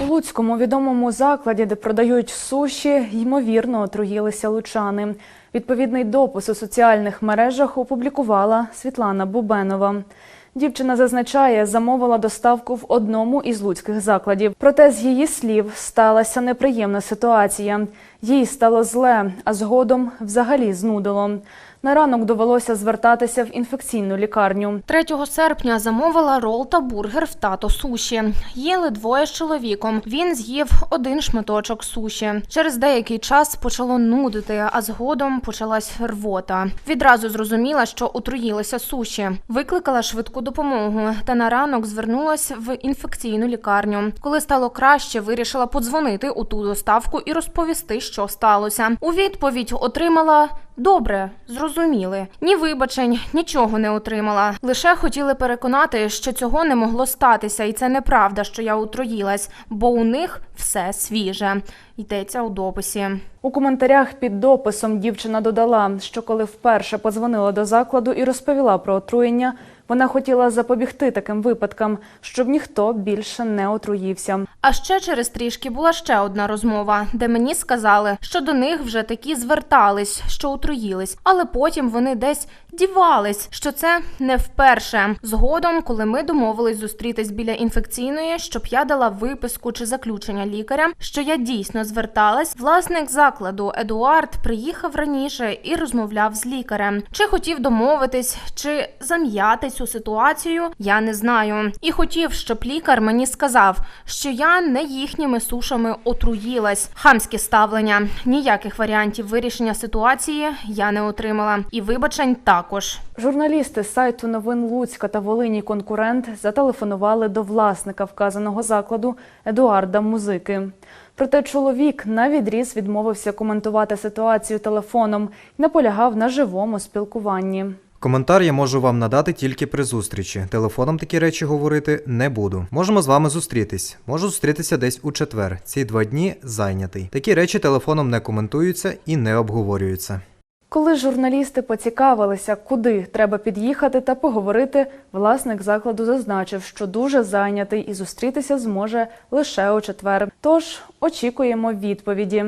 У Луцькому відомому закладі, де продають суші, ймовірно отруїлися лучани. Відповідний допис у соціальних мережах опублікувала Світлана Бубенова. Дівчина зазначає, замовила доставку в одному із луцьких закладів. Проте, з її слів, сталася неприємна ситуація. Їй стало зле, а згодом взагалі знудило. На ранок довелося звертатися в інфекційну лікарню. 3 серпня замовила рол та бургер в тато суші. Їли двоє з чоловіком. Він з'їв один шматочок суші. Через деякий час почало нудити, а згодом почалась рвота. Відразу зрозуміла, що отруїлися суші. Викликала швидку допомогу та на ранок звернулася в інфекційну лікарню. Коли стало краще, вирішила подзвонити у ту доставку і розповісти, що сталося. У відповідь отримала добре, зрозуміли. Ні вибачень, нічого не отримала. Лише хотіли переконати, що цього не могло статися, і це неправда, що я отруїлась, бо у них все свіже. Йдеться у дописі. У коментарях під дописом дівчина додала, що коли вперше подзвонила до закладу і розповіла про отруєння, вона хотіла запобігти таким випадкам, щоб ніхто більше не отруївся. А ще через трішки була ще одна розмова, де мені сказали, що до них вже такі звертались, що отруїлись, але потім вони десь дівались, що це не вперше. Згодом, коли ми домовились зустрітись біля інфекційної, щоб я дала виписку чи заключення лікаря, що я дійсно зверталась, власник закладу Едуард приїхав раніше і розмовляв з лікарем. Чи хотів домовитись, чи зам'яти цю ситуацію, я не знаю. І хотів, щоб лікар мені сказав, що я не їхніми сушами отруїлась. Хамське ставлення. Ніяких варіантів вирішення ситуації я не отримала. І вибачень також. Журналісти з сайту новин Луцька та Волині конкурент зателефонували до власника вказаного закладу Едуарда Музики. Проте чоловік на відріз відмовився коментувати ситуацію телефоном і наполягав на живому спілкуванні. Коментар я можу вам надати тільки при зустрічі. Телефоном такі речі говорити не буду. Можемо з вами зустрітись. Можу зустрітися десь у четвер. Ці два дні зайнятий. Такі речі телефоном не коментуються і не обговорюються. Коли журналісти поцікавилися, куди треба під'їхати та поговорити, власник закладу зазначив, що дуже зайнятий і зустрітися зможе лише у четвер. Тож очікуємо відповіді.